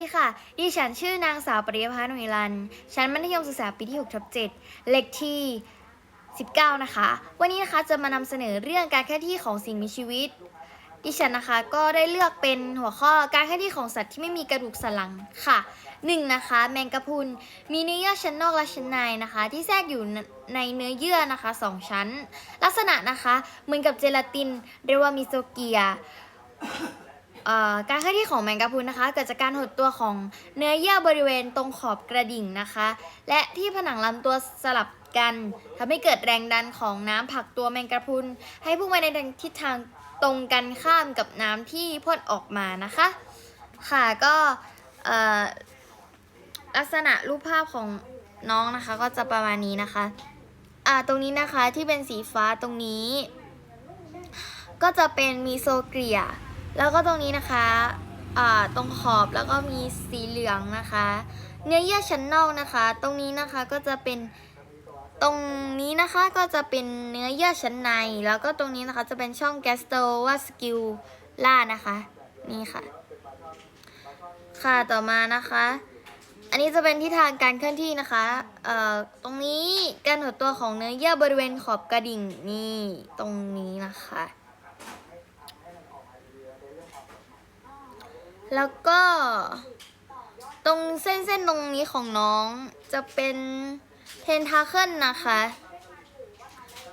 สวัสดีค่ะ ดิฉันชื่อนางสาวปริยภาหนุยรัน ชั้นมัธยมศึกษาปีที่6ทับ7เลขที่ 19 นะคะ วันนี้นะคะจะมานำเสนอเรื่องการเคลื่อนที่ของสิ่งมีชีวิต ดิฉันนะคะก็ได้เลือกเป็นหัวข้อการเคลื่อนที่ของสัตว์ที่ไม่มีกระดูกสันหลังค่ะ 1. นะคะ แมงกะพรุน มีเนื้อเยื่อชั้นนอกและชั้นในนะคะ ที่แทรกอยู่ในเนื้อเยื่อนะคะ 2 ชั้น ลักษณะนะคะเหมือนกับเจลาตินเรียกว่ามิโซเกีย การเคลื่อนที่ของแมงกะพรุนนะคะ เกิดจากการหดตัวของเนื้อเยื่อบริเวณตรงขอบกระดิ่งนะคะ และที่ผนังลำตัวสลับกันทำให้เกิดแรงดันของน้ำผลักตัวแมงกะพรุน ให้พุ่งไปในทิศทางตรงกันข้ามกับน้ำที่พ่นออกมานะคะ ค่ะก็ลักษณะรูปภาพของน้องนะคะ ก็จะประมาณนี้นะคะอ่าตรงนี้นะคะที่เป็นสีฟ้าตรงนี้ ก็จะเป็นมีโซเกรีย แล้วก็ตรงนี้นะคะตรงขอบแล้วก็มีสีเหลืองนะคะ เนื้อเยื่อชั้นนอกนะคะ ตรงนี้นะคะก็จะเป็นตรงนี้นะคะก็จะเป็นเนื้อเยื่อชั้นใน แล้วก็ตรงนี้นะคะจะเป็นช่องแกสโตวาสกิลล่านะคะนี่ค่ะ ค่ะต่อมานะคะ อันนี้จะเป็นทิศทางการเคลื่อนที่นะคะเอ่อตรงนี้การหดตัวของเนื้อเยื่อบริเวณขอบกระดิ่งนี่ตรงนี้นะคะ แล้วก็ตรงเส้นเส้นตรงนี้ของน้องจะเป็นเทนทาเคิลนะคะ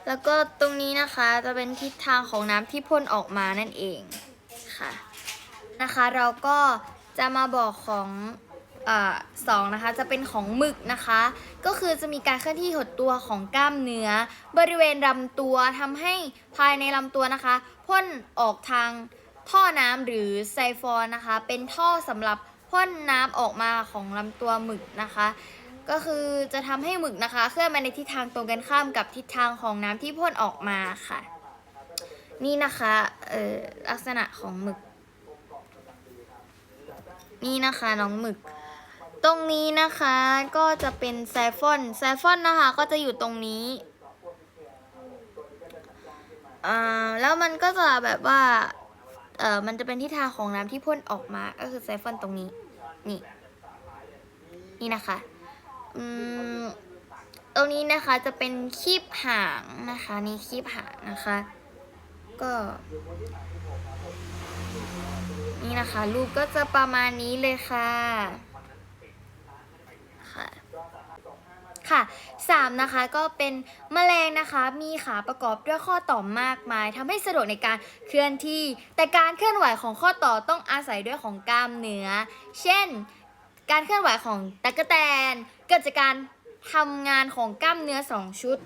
แล้วก็ตรงนี้นะคะจะเป็นทิศทางของน้ำที่พ่นออกมานั่นเองค่ะนะคะเราก็จะมาบอกของอาสองนะคะจะเป็นของหมึกนะคะ ก็คือจะมีการเคลื่อนที่หดตัวของกล้ามเนื้อ บริเวณลำตัวทำให้ภายในลำตัวนะคะพ่นออกทาง ท่อน้ำหรือไซฟอนนะคะ เป็นท่อสำหรับพ่นน้ำออกมาของลำตัวหมึกนะคะ ก็คือจะทำให้หมึกนะคะ เคลื่อนมาในทิศทางตรงกันข้ามกับทิศทางของน้ำที่พ่นออกมาค่ะ นี่นะคะเอ่อลักษณะของหมึก นี่นะคะน้องหมึก ตรงนี้นะคะก็จะเป็นไซฟอนไซฟอนนะคะ ก็จะอยู่ตรงนี้อ่าแล้วมันก็จะแบบว่า เออมันจะเป็นทิศทางของน้ำที่พ่นออกมา ก็คือไซฟอนตรงนี้ นี่ นี่นะคะ อืม ตรงนี้นะคะจะเป็นคีบหางนะคะ นี่คีบหางนะคะ ก็ นี่นะคะ รูปก็จะประมาณนี้เลยค่ะ ค่ะสามนะคะก็เป็นแมลงนะคะมีขาประกอบด้วยข้อต่อมากมายทำให้สะดวกในการเคลื่อนที่ แต่การเคลื่อนไหวของข้อต่อต้องอาศัยด้วยของกล้ามเนื้อ เช่น การเคลื่อนไหวของตะกแตนเกิดจากการทำงานของกล้ามเนื้อสองชุด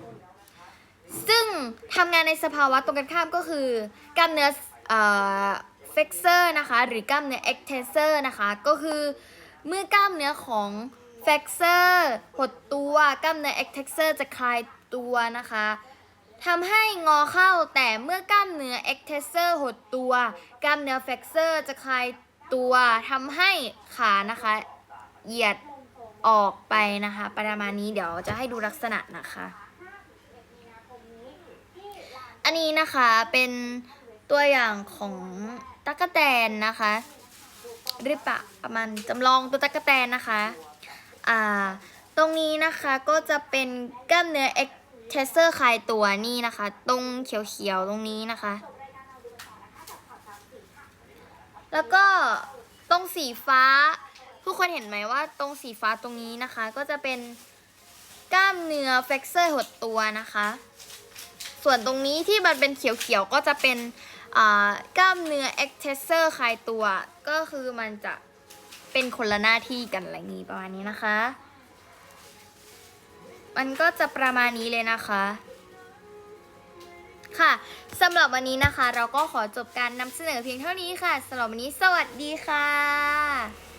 ซึ่งทำงานในสภาวะตรงกันข้ามก็คือกล้ามเนื้อเอ่อ flexor นะคะหรือกล้ามเนื้อ extensor นะคะก็คือเมื่อกล้ามเนื้อของ flexor หดตัวกล้ามเนื้อ extensor จะคลายตัวนะคะทำให้งอเข้าแต่เมื่อกล้ามเนื้อ extensor หดตัว กล้ามเนื้อ flexor จะคลายตัวทำให้ขานะคะเหยียดออกไปนะคะ ประมาณนี้เดี๋ยวจะให้ดูลักษณะนะคะ อันนี้นะคะเป็นตัวอย่างของตั๊กแตนนะคะหรือเปล่าประมาณจำลองตัวตั๊กแตนนะคะ อ่า ตรงนี้นะคะก็จะเป็นกล้ามเนื้อ e x t e n s o r คลายตัวนี่นะคะ ตรงเขียวๆตรงนี้นะคะ แล้วก็ตรงสีฟ้า ทุกคนเห็นไหมว่าตรงสีฟ้าตรงนี้นะคะ ก็จะเป็นกล้ามเนื้อ flexor หดตัวนะคะ ส่วนตรงนี้ที่มันเป็นเขียวๆก็จะเป็นกล้ามเนื้อ extensor คลายตัว ก็คือมันจะ เป็นคนละหน้าที่กันอะไรนี้ประมาณนี้นะคะ มันก็จะประมาณนี้เลยนะคะค่ะสำหรับวันนี้นะคะ เราก็ขอจบการนำเสนอเพียงเท่านี้ค่ะสำหรับวันนี้สวัสดีค่ะ